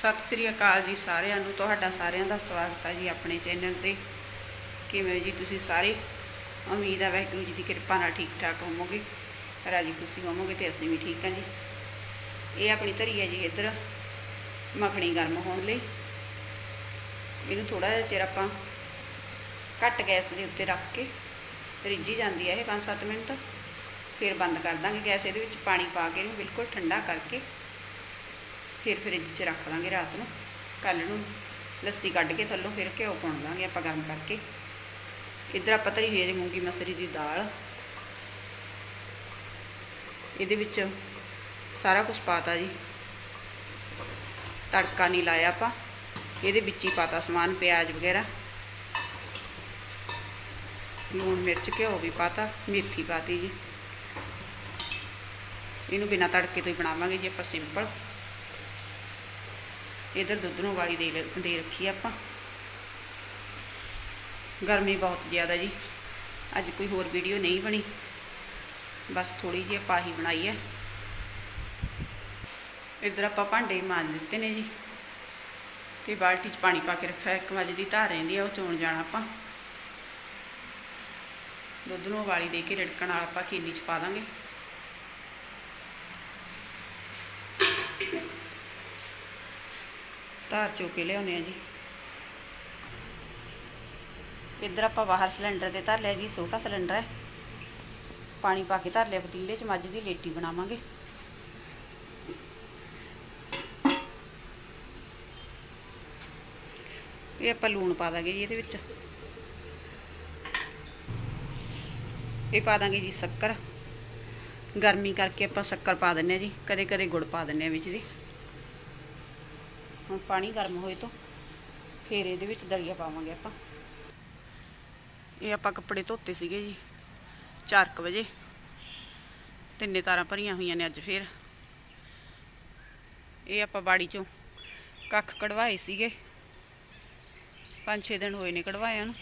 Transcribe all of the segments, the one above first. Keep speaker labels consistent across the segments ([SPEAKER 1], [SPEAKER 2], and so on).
[SPEAKER 1] ਸਤਿ ਸ੍ਰੀ ਅਕਾਲ ਜੀ ਸਾਰਿਆਂ ਨੂੰ, ਤੁਹਾਡਾ ਸਾਰਿਆਂ ਦਾ ਸਵਾਗਤ ਹੈ ਜੀ ਆਪਣੇ ਚੈਨਲ ਤੇ। ਕਿਵੇਂ ਹੋ ਜੀ ਤੁਸੀਂ ਸਾਰੇ? ਉਮੀਦ ਹੈ ਵਾਹਿਗੁਰੂ ਜੀ ਦੀ ਕਿਰਪਾ ਨਾਲ ਠੀਕ ਠਾਕ ਹੋਵੋਗੇ। ਰਾਜੀ ਖੁਸ਼ੀ ਹੋਵੋਗੇ ਤੇ ਅਸੀਂ ਵੀ ਠੀਕ ਹਾਂ ਜੀ। ਇਹ ਆਪਣੀ ਧਰੀ ਹੈ ਜੀ ਇੱਧਰ, ਮੱਖਣੀ ਗਰਮ ਹੋਣ ਲਈ। ਇਹਨੂੰ ਥੋੜਾ ਜਿਹਾ ਚਿਰ ਆਪਾਂ ਘੱਟ ਗੈਸ ਦੇ ਉੱਤੇ ਰੱਖ ਕੇ ਰਿੱਝੀ ਜਾਂਦੀ ਹੈ ਇਹ 5-7 ਮਿੰਟ। ਫਿਰ ਬੰਦ ਕਰ ਦਾਂਗੇ ਗੈਸ ਇਹਦੇ ਵਿੱਚ, ਪਾਣੀ ਪਾ ਕੇ ਇਹਨੂੰ ਬਿਲਕੁਲ ਠੰਡਾ ਕਰਕੇ। ਫਿਰ ਫਰਿੱਜ 'ਚ ਰੱਖ ਲਾਂਗੇ ਰਾਤ ਨੂੰ। ਕੱਲ ਨੂੰ ਲੱਸੀ ਕੱਢ ਕੇ ਥੱਲੋਂ ਫਿਰ ਘਿਓ ਪਾਉਣ ਦਾਂਗੇ ਆਪਾਂ ਗਰਮ ਕਰਕੇ। ਇੱਧਰ ਆਪਾਂ ਧਰੀ ਹੋਈ ਹੈ ਮੂੰਗੀ ਮਸਰੀ ਦੀ ਦਾਲ। ਇਹਦੇ ਵਿੱਚ ਸਾਰਾ ਕੁਝ ਪਾਤਾ ਜੀ। ਤੜਕਾ ਨਹੀਂ ਲਾਇਆ ਆਪਾਂ। ਇਹਦੇ ਵਿੱਚ ਹੀ ਪਾਤਾ ਸਮਾਨ, ਪਿਆਜ਼ ਵਗੈਰਾ। ਲੂਣ ਮਿਰਚ, ਘਿਓ ਵੀ ਪਾਤਾ, ਮੇਥੀ ਪਾਤੀ ਜੀ। ਇਹਨੂੰ ਬਿਨਾਂ ਤੜਕੇ ਤੋਂ ਹੀ ਬਣਾਵਾਂਗੇ ਜੀ ਆਪਾਂ ਸਿੰਪਲ ਇਧਰ ਦੁੱਧ ਨੂੰ ਵਾਲੀ ਦੇ ਲ- ਦੇ ਰੱਖੀ ਆਪਾਂ। ਗਰਮੀ ਬਹੁਤ ਜ਼ਿਆਦਾ ਜੀ। ਅੱਜ ਕੋਈ ਹੋਰ ਵੀਡੀਓ ਨਹੀਂ ਬਣੀ। ਬਸ ਥੋੜੀ ਜਿਹੀ ਆਪਾਂ ਹੀ ਬਣਾਈ ਹੈ ਇਧਰ ਆਪਾਂ ਭਾਂਡੇ ਮਾਂਜ ਦਿੱਤੇ ਨੇ ਜੀ। ਤੇ ਬਾਲਟੀ 'ਚ ਪਾਣੀ ਪਾ ਕੇ ਰੱਖਿਆ, ਇੱਕ ਵਜੇ ਦੀ ਧਾਰ ਰਹਿੰਦੀ ਆ, ਉਹ ਚੋਣ ਜਾਣਾ ਆਪਾਂ। ਦੁੱਧ ਨੂੰ ਉਬਾਲੀ ਦੇ ਕੇ ਰਿੜਕਣ ਨਾਲ ਆਪਾਂ ਖੀਨੀ 'ਚ ਪਾ ਦਾਂਗੇ। ਧਾਰ ਚੋ ਕੇ ਲਿਆਉਨੇ ਆ ਜੀ। ਇੱਧਰ ਆਪਾਂ ਬਾਹਰ ਸਿਲੰਡਰ ਤੇ ਧਰ ਲਿਆ ਜੀ, ਛੋਟਾ ਸਿਲੰਡਰ ਹੈ। ਪਾਣੀ ਪਾ ਕੇ ਧਰ ਲਿਆ, ਪਤੀਲੇ 'ਚ ਮੱਝ ਦੀ ਲੇਟੀ ਬਣਾਵਾਂਗੇ। ਇਹ ਆਪਾਂ ਲੂਣ ਪਾ ਦਾਂਗੇ ਜੀ ਇਹਦੇ ਵਿੱਚ। ਇਹ ਪਾ ਦਾਂਗੇ ਜੀ ਸ਼ੱਕਰ। ਗਰਮੀ ਕਰਕੇ ਆਪਾਂ ਸ਼ੱਕਰ ਪਾ ਦਿੰਨੇ ਆ ਜੀ ਕਦੇ ਕਦੇ ਗੁੜ ਪਾ ਦਿੰਨੇ ਆ ਵਿੱਚ ਦੀ ਹੁਣ ਪਾਣੀ ਗਰਮ ਹੋਏ ਤੋਂ ਫਿਰ ਇਹਦੇ ਵਿੱਚ ਦਲੀਆ ਪਾਵਾਂਗੇ ਆਪਾਂ। ਇਹ ਆਪਾਂ ਕੱਪੜੇ ਧੋਤੇ ਸੀਗੇ ਜੀ 4:00 ਵਜੇ। ਤਿੰਨੇ ਤਾਰਾਂ ਭਰੀਆਂ ਹੋਈਆਂ ਨੇ ਅੱਜ ਫੇਰ। ਇਹ ਆਪਾਂ ਬਾੜੀ ਚੋਂ ਕੱਖ ਕਢਵਾਏ ਸੀਗੇ। 5-6 ਦਿਨ ਹੋਏ ਨੇ ਕਢਵਾਇਆ ਨੂੰ,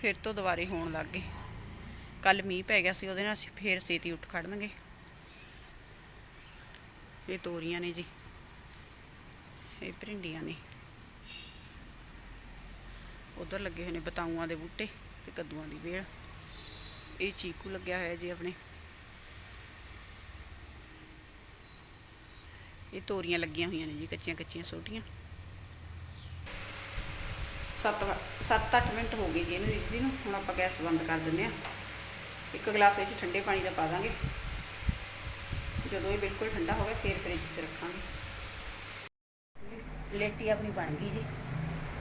[SPEAKER 1] ਫਿਰ ਤੋਂ ਦੁਬਾਰੇ ਹੋਣ ਲੱਗ ਗਏ। ਕੱਲ ਮੀਂਹ ਪੈ ਗਿਆ ਸੀ ਉਹਦੇ ਨਾਲ ਅਸੀਂ ਫੇਰ ਸੇਤੀ ਉੱਠ ਖੜਨਗੇ ਇਹ ਤੋਰੀਆਂ ਨੇ ਜੀ। ਇਹ ਭਿੰਡੀਆਂ ਨੇ। ਉਧਰ ਲੱਗੇ ਹੋਏ ਨੇ ਬਤਾਊਆਂ ਦੇ ਬੂਟੇ ਤੇ ਕੱਦੂਆਂ ਦੀ ਵੇਲ। ਇਹ ਚੀਕੂ ਲੱਗਿਆ ਹੋਇਆ ਜੀ ਆਪਣੇ। ਇਹ ਤੋਰੀਆਂ ਲੱਗੀਆਂ ਹੋਈਆਂ ਨੇ ਜੀ ਕੱਚੀਆਂ ਕੱਚੀਆਂ ਛੋਟੀਆਂ 7 7-8 ਮਿੰਟ ਹੋ ਗਏ ਜੀ ਇਹਨੂੰ ਰਿੱਝਦੀ ਨੂੰ। ਹੁਣ ਆਪਾਂ ਗੈਸ ਬੰਦ ਕਰ ਦਿੰਦੇ ਆ ਇੱਕ ਗਲਾਸ ਵਿੱਚ ਠੰਡੇ ਪਾਣੀ ਦਾ ਪਾ ਦਾਂਗੇ। ਜਦੋਂ ਇਹ ਬਿਲਕੁਲ ਠੰਡਾ ਹੋ ਗਿਆ ਫਿਰ ਫ੍ਰਿਜ 'ਚ ਰੱਖਾਂਗੇ। ਪਲੇਟੀ ਆਪਣੀ ਬਣ ਗਈ ਜੀ।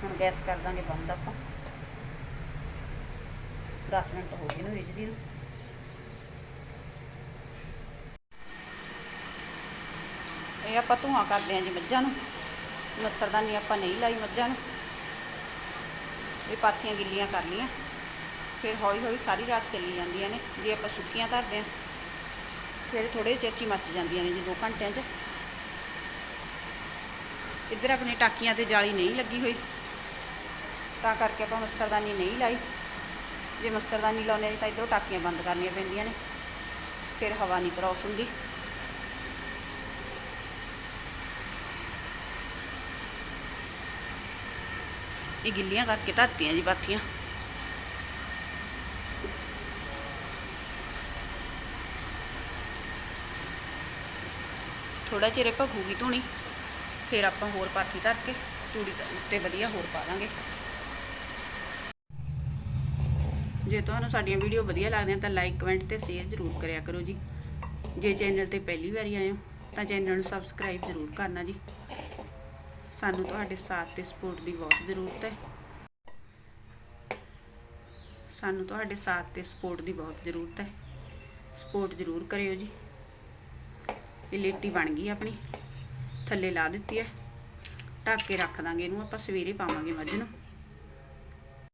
[SPEAKER 1] ਹੁਣ ਗੈਸ ਕਰ ਦਾਂਗੇ ਬੰਦ ਆਪਾਂ। 10 ਮਿੰਟ ਹੋ ਗਏ ਇਹਨੂੰ ਰਿੱਝਦੀ ਨੂੰ। ਇਹ ਆਪਾਂ ਧੂਆਂ ਕਰਦੇ ਹਾਂ ਜੀ ਮੱਝਾਂ ਨੂੰ। ਮੱਛਰਦਾਨੀ ਆਪਾਂ ਨਹੀਂ ਲਾਈ ਮੱਝਾਂ ਨੂੰ। ਇਹ ਪਾਥੀਆਂ ਗਿੱਲੀਆਂ ਕਰ ਲਈਆਂ। ਫਿਰ ਹੌਲੀ ਹੌਲੀ ਸਾਰੀ ਰਾਤ ਚੱਲੀ ਜਾਂਦੀਆਂ ਨੇ। ਜੇ ਆਪਾਂ ਸੁੱਕੀਆਂ ਧਰਦੇ ਹਾਂ, ਫਿਰ ਥੋੜੇ ਚਿਰ 'ਚ ਮੱਚ ਜਾਂਦੀਆਂ ਨੇ ਜੀ 2 ਘੰਟਿਆਂ 'ਚ। ਇੱਧਰ ਆਪਣੇ ਟਾਕੀਆਂ ਤੇ ਜਾਲੀ ਨਹੀਂ ਲੱਗੀ ਹੋਈ। ਤਾਂ ਕਰਕੇ ਆਪਾਂ ਮੱਛਰਦਾਨੀ ਨਹੀਂ ਲਾਈ। ਜੇ ਮੱਛਰਦਾਨੀ ਲਾਉਂਦੇ ਹਾਂ ਤਾਂ ਇੱਧਰੋਂ ਟਾਕੀਆਂ ਬੰਦ ਕਰਨੀਆਂ ਪੈਂਦੀਆਂ ਨੇ। ਫਿਰ ਹਵਾ ਨਹੀਂ ਕ੍ਰੋਸ ਹੁੰਦੀ। ਇਹ ਗਿੱਲੀਆਂ ਕਰਕੇ ਧਰਤੀਆਂ ਜੀ ਪਾਥੀਆਂ ਥੋੜਾ ਚਿਰ ਭਖੂਗੀ ਧੂਣੀ। ਫਿਰ ਆਪਾਂ ਹੋਰ ਪਾਥੀ ਧਰ ਕੇ ਤੂੜੀ ਉੱਤੇ ਵਧੀਆ ਹੋਰ ਪਾ ਦਾਂਗੇ ਜੇ ਤੁਹਾਨੂੰ ਸਾਡੀਆਂ ਵੀਡੀਓ ਵਧੀਆ ਲੱਗਦੀਆਂ ਤਾਂ ਲਾਈਕ ਕਮੈਂਟ ਤੇ ਸ਼ੇਅਰ ਜ਼ਰੂਰ ਕਰਿਆ ਕਰੋ ਜੀ। ਜੇ ਚੈਨਲ ਤੇ ਪਹਿਲੀ ਵਾਰੀ ਆਏ ਹੋ ਤਾਂ ਚੈਨਲ ਨੂੰ ਸਬਸਕ੍ਰਾਈਬ ਜ਼ਰੂਰ ਕਰਨਾ ਜੀ। ਸਾਨੂੰ ਤੁਹਾਡੇ ਸਾਥ ਤੇ ਸਪੋਰਟ ਦੀ ਬਹੁਤ ਜ਼ਰੂਰਤ ਹੈ। ਸਾਨੂੰ ਤੁਹਾਡੇ ਸਾਥ ਤੇ ਸਪੋਰਟ ਦੀ ਬਹੁਤ ਜ਼ਰੂਰਤ ਹੈ। ਸਪੋਰਟ ਜ਼ਰੂਰ ਕਰਿਓ ਜੀ। ਇਹ ਲੇਟੀ ਬਣ ਗਈ ਆਪਣੀ। ਥੱਲੇ ਲਾ ਦਿੱਤੀ ਹੈ। ਢੱਕ ਕੇ ਰੱਖ ਦਾਂਗੇ ਇਹਨੂੰ ਆਪਾਂ ਸਵੇਰੇ ਪਾਵਾਂਗੇ ਮੱਝ ਨੂੰ।